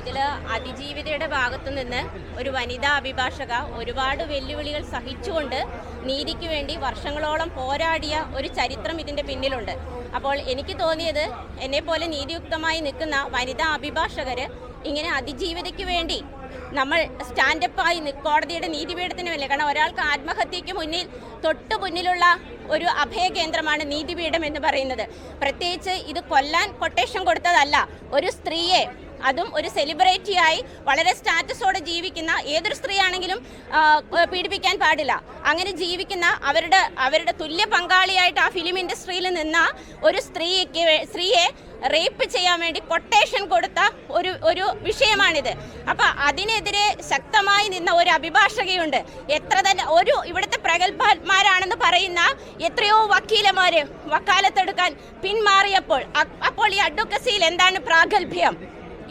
ഇതിൽ അതിജീവിതയുടെ ഭാഗത്തു നിന്ന് ഒരു വനിതാ അഭിഭാഷക ഒരുപാട് വെല്ലുവിളികൾ സഹിച്ചുകൊണ്ട് നീതിക്ക് വേണ്ടി വർഷങ്ങളോളം പോരാടിയ ഒരു ചരിത്രം ഇതിന്റെ പിന്നിലുണ്ട്. അപ്പോൾ എനിക്ക് തോന്നിയത് എന്നെപ്പോലെ നീതിയുക്തമായി നിൽക്കുന്ന വനിതാ അഭിഭാഷകർ ഇങ്ങനെ അതിജീവിതയ്ക്ക് വേണ്ടി നമ്മൾ സ്റ്റാൻഡപ്പായി കോടതിയുടെ നീതിപീഠത്തിന് വേണ്ടി കാരണം ഒരാൾക്ക് ആത്മഹത്യക്ക് മുന്നിൽ തൊട്ടു മുന്നിലുള്ള ഒരു അഭയകേന്ദ്രമാണ് നീതിപീഠം എന്ന് പറയുന്നത്. പ്രത്യേകിച്ച് ഇത് കൊല്ലാൻ കൊട്ടേഷൻ കൊടുത്തതല്ല. ഒരു സ്ത്രീയെ അതും ഒരു സെലിബ്രിറ്റിയായി വളരെ സ്റ്റാറ്റസോടെ ജീവിക്കുന്ന ഏതൊരു സ്ത്രീയാണെങ്കിലും പീഡിപ്പിക്കാൻ പാടില്ല. അങ്ങനെ ജീവിക്കുന്ന അവരുടെ അവരുടെ തുല്യ പങ്കാളിയായിട്ട് ആ ഫിലിം ഇൻഡസ്ട്രിയിൽ നിന്ന ഒരു സ്ത്രീക്ക് സ്ത്രീയെ റേപ്പ് ചെയ്യാൻ വേണ്ടി കൊട്ടേഷൻ കൊടുത്ത ഒരു ഒരു വിഷയമാണിത്. അപ്പൊ അതിനെതിരെ ശക്തമായി നിന്ന ഒരു അഭിഭാഷകയുണ്ട്. എത്ര തന്നെ ഒരു ഇവിടുത്തെ പ്രഗത്ഭന്മാരാണെന്ന് പറയുന്ന എത്രയോ വക്കീലമാര് വക്കാലത്തെടുക്കാൻ പിന്മാറിയപ്പോൾ അപ്പോൾ ഈ അഡ്വക്കസിയിൽ എന്താണ് പ്രാഗൽഭ്യം?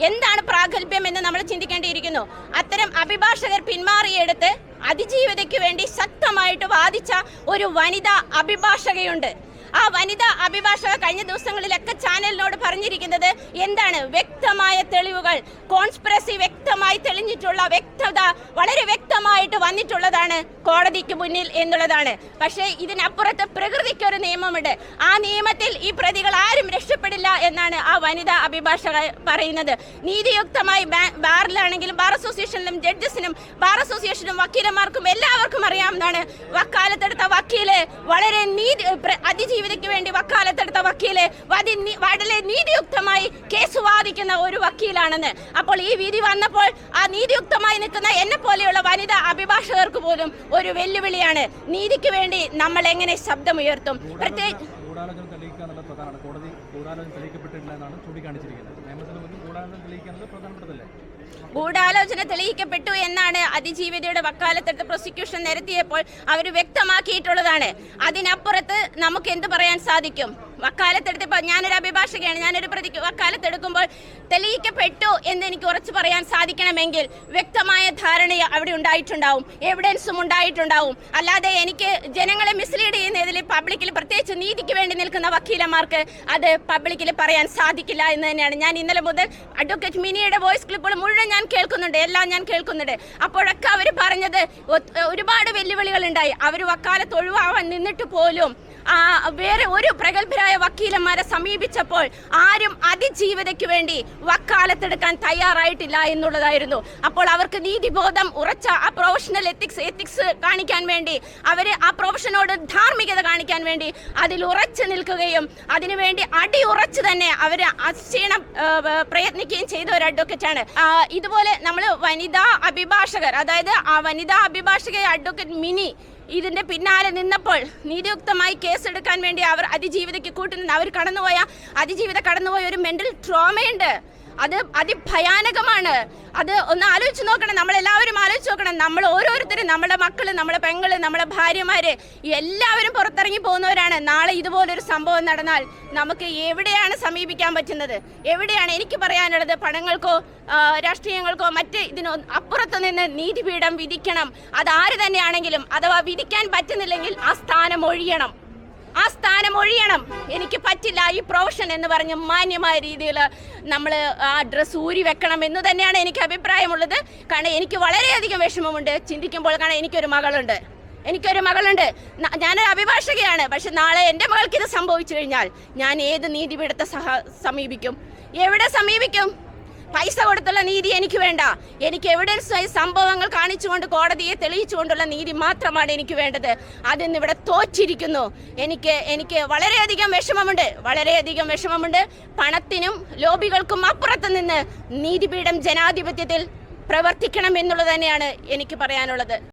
എന്താണ് പ്രാഗൽഭ്യം എന്ന് നമ്മൾ ചിന്തിക്കേണ്ടിയിരിക്കുന്നു? അത്തരം അഭിഭാഷകർ പിന്മാറിയെടുത്ത് അതിജീവിതയ്ക്ക് വേണ്ടി ശക്തമായിട്ട് വാദിച്ച ഒരു വനിതാ അഭിഭാഷകയുണ്ട്. ആ വനിതാ അഭിഭാഷക കഴിഞ്ഞ ദിവസങ്ങളിലൊക്കെ ചാനലിനോട് പറഞ്ഞിരിക്കുന്നത് എന്താണ് വ്യക്തമായ തെളിവുകൾ? കോൺസ്പിറസി വ്യക്തമായി തെളിഞ്ഞിട്ടുള്ള വ്യക്തത വളരെ വ്യക്തമായിട്ട് വന്നിട്ടുള്ളതാണ് കോടതിക്ക് മുന്നിൽ എന്നുള്ളതാണ്. പക്ഷേ ഇതിനപ്പുറത്ത് പ്രകൃതിക്കൊരു നിയമമുണ്ട്. ആ നിയമത്തിൽ ഈ പ്രതികൾ ആരും രക്ഷപ്പെടില്ല എന്നാണ് ആ വനിതാ അഭിഭാഷക പറയുന്നത്. നീതിയുക്തമായി ബാറിലാണെങ്കിലും ബാർ അസോസിയേഷനിലും ജഡ്ജസിനും ബാർ അസോസിയേഷനും വക്കീലന്മാർക്കും എല്ലാവർക്കും അറിയാവുന്നതാണ്. വക്കാലത്തെടുത്ത വക്കീൽ വളരെ നീതി പ്ര- അതിജീവിതയ്ക്ക് വേണ്ടി വക്കാലത്തെടുത്ത വക്കീൽ വളരെ നീതിയുക്തമായി കേസ് വാദിക്കുന്ന ഒരു വക്കീലാണെന്ന്. അപ്പോൾ ഈ വിധി വന്നപ്പോൾ ആ നീതിയുക്തമായി നിൽക്കുന്ന എന്നെ പോലെയുള്ള വനിതാ അഭിഭാഷകർക്ക് പോലും ഒരു വെല്ലുവിളിയാണ്. നീതിക്ക് വേണ്ടി നമ്മൾ എങ്ങനെ ശബ്ദമുയർത്തും? പ്രത്യേകിച്ച് ഗൂഢാലോചന തെളിയിക്കുക എന്നുള്ളത് പ്രധാനമാണ്. കോടതി ഗൂഢാലോചന തെളിയിക്കപ്പെട്ടിട്ടില്ല എന്നാണ് ചൂണ്ടിക്കാണിച്ചിരിക്കുന്നത്. നിയമത്തിന് മുന്നിൽ ഗൂഢാലോചന തെളിയിക്കുക എന്നുള്ളത് പ്രധാനപ്പെട്ടതല്ലേ? ഗൂഢാലോചന തെളിയിക്കപ്പെട്ടു എന്നാണ് അതിജീവിതയുടെ വക്കാലത്തെടുത്ത് പ്രോസിക്യൂഷൻ നിരത്തിയപ്പോൾ അവർ വ്യക്തമാക്കിയിട്ടുള്ളതാണ്. അതിനപ്പുറത്ത് നമുക്ക് എന്ത് പറയാൻ സാധിക്കും? വക്കാലത്തെടുത്തപ്പോൾ ഞാനൊരു അഭിഭാഷകയാണ് ഞാനൊരു പ്രതിക്ക് വക്കാലത്തെടുക്കുമ്പോൾ തെളിയിക്കപ്പെട്ടു എന്ന് എനിക്ക് ഉറച്ചു പറയാൻ സാധിക്കണമെങ്കിൽ വ്യക്തമായ ധാരണ അവിടെ ഉണ്ടായിട്ടുണ്ടാവും എവിഡൻസും ഉണ്ടായിട്ടുണ്ടാവും. അല്ലാതെ എനിക്ക് ജനങ്ങളെ മിസ്ലീഡ് ചെയ്യുന്നതിൽ പബ്ലിക്കിൽ പ്രത്യേകിച്ച് നീതിക്ക് വേണ്ടി നിൽക്കുന്ന വക്കീലന്മാർക്ക് അത് പബ്ലിക്കിൽ പറയാൻ സാധിക്കില്ല എന്ന് തന്നെയാണ്. ഞാൻ ഇന്നലെ മുതൽ അഡ്വക്കേറ്റ് മിനിയുടെ വോയിസ് ക്ലിപ്പുകൾ മുഴുവൻ ഞാൻ കേൾക്കുന്നുണ്ട് എല്ലാം ഞാൻ കേൾക്കുന്നുണ്ട്. അപ്പോഴൊക്കെ അവർ പറഞ്ഞത് ഒരുപാട് വെല്ലുവിളികൾ ഉണ്ടായി. അവർ വക്കാലത്ത് ഒഴിവാവാൻ നിന്നിട്ട് പോലും വേറെ ഒരു പ്രഗത്ഭരായ വക്കീലന്മാരെ സമീപിച്ചപ്പോൾ ആരും അതിജീവിതയ്ക്ക് വേണ്ടി വക്കാലത്തെടുക്കാൻ തയ്യാറായിട്ടില്ല എന്നുള്ളതായിരുന്നു. അപ്പോൾ അവർക്ക് നീതിബോധം ഉറച്ച ആ പ്രൊഫഷണൽ എത്തിക്സ് എത്തിക്സ് കാണിക്കാൻ വേണ്ടി അവർ ആ പ്രൊഫഷനോട് ധാർമ്മികത കാണിക്കാൻ വേണ്ടി അതിൽ ഉറച്ചു നിൽക്കുകയും അതിനുവേണ്ടി അടി ഉറച്ചു തന്നെ അവർ അക്ഷീണം പ്രയത്നിക്കുകയും ചെയ്ത ഒരു അഡ്വക്കേറ്റ് ആണ്. ഇതുപോലെ നമ്മൾ വനിതാ അഭിഭാഷകർ അതായത് ആ വനിതാ അഭിഭാഷകയെ അഡ്വക്കറ്റ് മിനി ഇതിന്റെ പിന്നാലെ നിന്നപ്പോൾ നീതിയുക്തമായി കേസെടുക്കാൻ വേണ്ടി അവർ അതിജീവിതയ്ക്ക് കൂട്ടുനിന്ന് അവർ കടന്നുപോയ അതിജീവിത കടന്നുപോയ ഒരു മെന്റൽ ട്രോമയുണ്ട് അത് അതിഭയാനകമാണ്. അത് ഒന്ന് ആലോചിച്ച് നോക്കണം. നമ്മളെല്ലാവരും ആലോചിച്ച് നോക്കണം. നമ്മൾ ഓരോരുത്തരും നമ്മുടെ മക്കൾ നമ്മുടെ പെങ്ങൾ നമ്മുടെ ഭാര്യമാര് എല്ലാവരും പുറത്തിറങ്ങി പോകുന്നവരാണ്. നാളെ ഇതുപോലൊരു സംഭവം നടന്നാൽ നമുക്ക് എവിടെയാണ് സമീപിക്കാൻ പറ്റുന്നത്? എവിടെയാണ് എനിക്ക് പറയാനുള്ളത്? പണങ്ങൾക്കോ രാഷ്ട്രീയങ്ങൾക്കോ മറ്റ് ഇതിനോ അപ്പുറത്ത് നിന്ന് നീതിപീഠം വിധിക്കണം. അത് ആര് തന്നെയാണെങ്കിലും അഥവാ വിധിക്കാൻ പറ്റുന്നില്ലെങ്കിൽ ആ സ്ഥാനം ഒഴിയണം. ആ സ്ഥാനം ഒഴിയണം എനിക്ക് പറ്റില്ല. ഈ പ്രൊഫഷൻ എന്ന് പറഞ്ഞ് മാന്യമായ രീതിയിൽ നമ്മൾ ആ ഡ്രസ്സ് ഊരി വെക്കണം എന്ന് തന്നെയാണ് എനിക്ക് അഭിപ്രായമുള്ളത്. കാരണം എനിക്ക് വളരെയധികം വിഷമമുണ്ട്. ചിന്തിക്കുമ്പോൾ കാരണം എനിക്കൊരു മകളുണ്ട്. എനിക്കൊരു മകളുണ്ട്. ഞാനൊരു അഭിഭാഷകയാണ്. പക്ഷെ നാളെ എന്റെ മകൾക്ക് ഇത് സംഭവിച്ചു കഴിഞ്ഞാൽ ഞാൻ ഏത് നീതിപീഠത്തെ സഹ സമീപിക്കും? എവിടെ സമീപിക്കും? പൈസ കൊടുത്തുള്ള നീതി എനിക്ക് വേണ്ട. എനിക്ക് എവിഡൻസായി സംഭവങ്ങൾ കാണിച്ചുകൊണ്ട് കോടതിയെ തെളിയിച്ചുകൊണ്ടുള്ള നീതി മാത്രമാണ് എനിക്ക് വേണ്ടത്. അതിന്ന് ഇവിടെ തോറ്റിരിക്കുന്നു. എനിക്ക് എനിക്ക് വളരെയധികം വിഷമമുണ്ട്. വളരെയധികം വിഷമമുണ്ട്. പണത്തിനും ലോബികൾക്കും അപ്പുറത്ത് നിന്ന് നീതിപീഠം ജനാധിപത്യത്തിൽ പ്രവർത്തിക്കണം എന്നുള്ളത് തന്നെയാണ് എനിക്ക് പറയാനുള്ളത്.